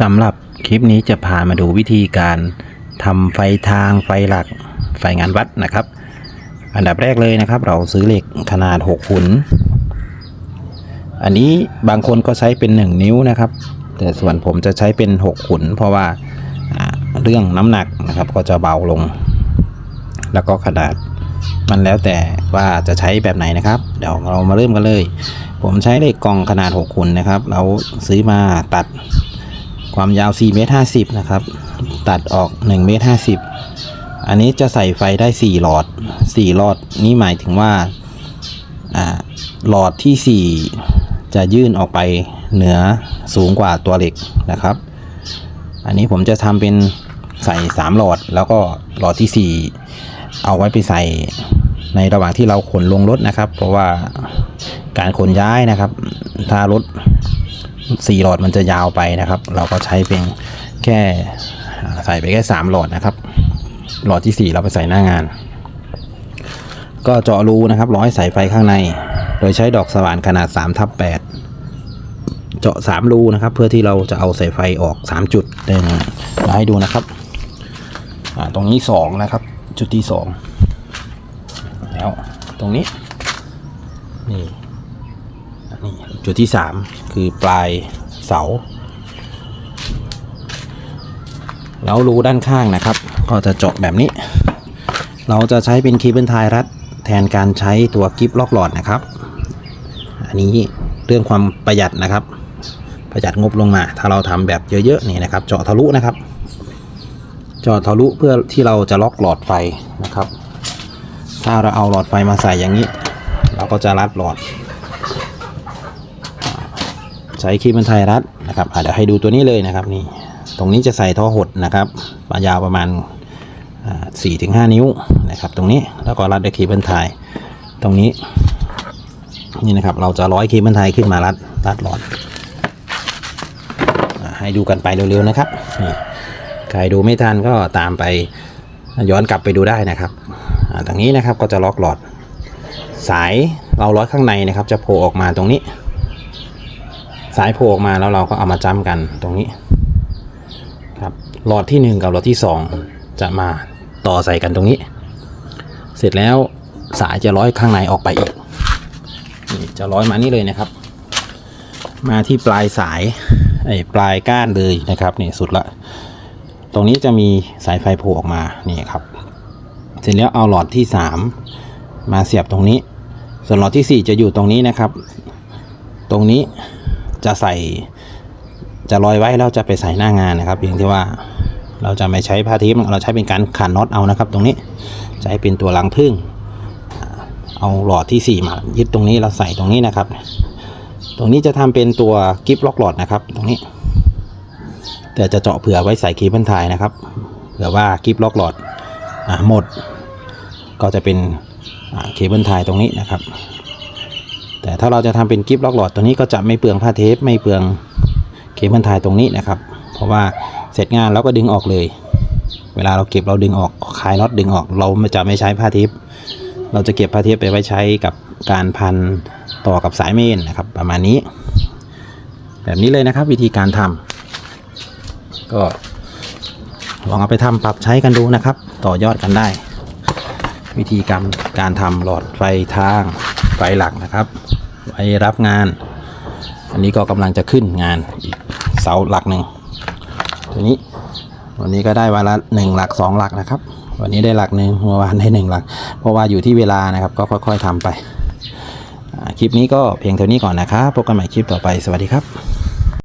สำหรับคลิปนี้จะพามาดูวิธีการทำไฟทางไฟหลัก ไฟงานวัดนะครับ อันดับแรกเลยนะครับ เราซื้อเหล็กขนาด6ขุน อันนี้บางคนก็ใช้เป็น 1 นิ้วนะครับ แต่ส่วนผมจะใช้เป็น 6 ขุน เพราะว่าเรื่องน้ำหนักนะครับก็จะเบาลง แล้วก็ขนาดมันแล้วแต่ว่าจะใช้แบบไหนนะครับ เดี๋ยวเรามาเริ่มกันเลย ผมใช้เหล็กกล่องขนาด 6 ขุนนะครับ เราซื้อมาตัด ความยาว4เมตร50นะครับ ตัดออก1เมตร50 อันนี้จะใส่ไฟได้ 4 หลอด 4 หลอดนี้หมายถึงว่าหลอดที่ 4 จะยื่นออกไปเหนือสูงกว่าตัวเหล็กนะครับ อันนี้ผมจะทำเป็นใส่ 3 หลอดแล้วก็หลอดที่ 4 เอาไว้ไปใส่ในระหว่างที่เราขนลงรถนะครับ เพราะว่าการขนย้ายนะครับ ถ้ารถ สี่หลอดมันจะยาวไปนะครับ เราก็ใช้เพียงแค่ใส่ไปแค่สามหลอดนะครับ หลอดที่สี่เราไปใส่หน้างาน ก็เจาะรูนะครับร้อยสายไฟข้างใน โดยใช้ดอกสว่านขนาด3ทับ8เจาะ 3 รูนะครับ เพื่อที่เราจะเอาสายไฟออก 3 จุดเดินมาให้ดูนะครับตรงนี้ 2 นะครับ จุดที่ 2 แล้วตรงนี้นี่ จุดที่3คือปลายเสา แล้วรูด้านข้างนะครับ ก็จะเจาะแบบนี้ เราจะใช้เป็นคีย์เบิลไทยรัดแทนการใช้ตัวกิฟล็อกหลอดนะครับ อันนี้เรื่องความประหยัดนะครับ ประหยัดงบลงมา ถ้าเราทำแบบเยอะๆนี่นะครับ เจาะทะลุนะครับเจาะทะลุเพื่อที่เราจะล็อกหลอดไฟนะครับ ถ้าเราเอาหลอดไฟมาใส่อย่างนี้ เราก็จะรัดหลอด ใช้ครีมมันไทยรัดนะครับอะเดี๋ยวให้ดูตัวนี้เลยนะครับนี่ตรงนี้จะใส่ท่อหดนะครับความยาวประมาณสี่ถึงห้านิ้วนะครับ ตรงนี้แล้วก็รัดด้วยครีมมันไทยตรงนี้นี่นะครับเราจะร้อยครีมมันไทยขึ้นมารัดรัดหลอดให้ดูกันไปเร็วๆนะครับใครดูไม่ทันก็ตามไปย้อนกลับไปดูได้นะครับตรงนี้นะครับก็จะล็อกหลอด สายเราร้อยข้างในนะครับ จะโผล่ออกมาตรงนี้ สายโผล่ออกมาแล้วเราก็เอามาจ้ำกันตรงนี้ครับหลอดที่ 1 กับหลอดที่ 2 จะมาต่อใส่กันตรงนี้ เสร็จแล้วสายจะร้อยข้างในออกไปอีกนี่จะร้อยมานี่เลยนะครับ มาที่ปลายสายไอ้ปลายก้านเลยนะครับนี่สุดละ ตรงนี้จะมีสายไฟโผล่ออกมานี่ครับ เสร็จแล้วเอาหลอดที่ 3 มาเสียบตรงนี้ ส่วนหลอดที่ 4 จะอยู่ตรงนี้นะครับ ตรงนี้ จะใส่ จะลอยไว้แล้วจะไปใส่หน้างานนะครับเพียงที่ว่าเราจะไม่ใช้ผ้าทิพย์เราใช้เป็นการขันน็อตเอานะครับ ตรงนี้จะให้เป็นตัวรังพึ่งเอาหลอดที่ 4 มายึดตรงนี้เราใส่ตรงนี้นะครับ ตรงนี้จะทำเป็นตัวกิฟล็อกหลอดนะครับ ตรงนี้ แต่จะเจาะเผื่อไว้ใส่คีบันทายนะครับเผื่อว่ากิฟล็อกหลอดอหมด ก็จะเป็นเคเบิลไทยตรงนี้นะครับ แต่ถ้าเราจะทำเป็นกิฟต์ล็อกหลอดตัวนี้ก็จะไม่เปลืองผ้าเทปไม่เปลืองเคเบิลไทยตรงนี้นะครับ เพราะว่าเสร็จงานแล้วก็ดึงออกเลย เวลาเราเก็บเราดึงออกคลายน็อตดึงออก เราจะไม่ใช้ผ้าเทปเราจะเก็บผ้าเทปไปไว้ใช้กับการพันต่อกับสายเมนนะครับ ประมาณนี้ แบบนี้เลยนะครับวิธีการทำก็ลองเอาไปทำปรับใช้กันดูนะครับ ต่อยอดกันได้ วิธีการการทำหลอดไฟทาง ไฟหลักนะครับไว้รับงาน อันนี้ก็กำลังจะขึ้นงานอีกเสาหลักหนึ่งทีนี้วันนี้ก็ได้วันละหนึ่งหลักสองหลักนะครับ วันนี้ได้หลักหนึ่งเมื่อวานได้หนึ่งหลัก เพราะว่าอยู่ที่เวลานะครับก็ค่อย ๆทำไปคลิปนี้ก็เพียงเท่านี้ก่อนนะครับพบกันใหม่คลิปต่อไปสวัสดีครับ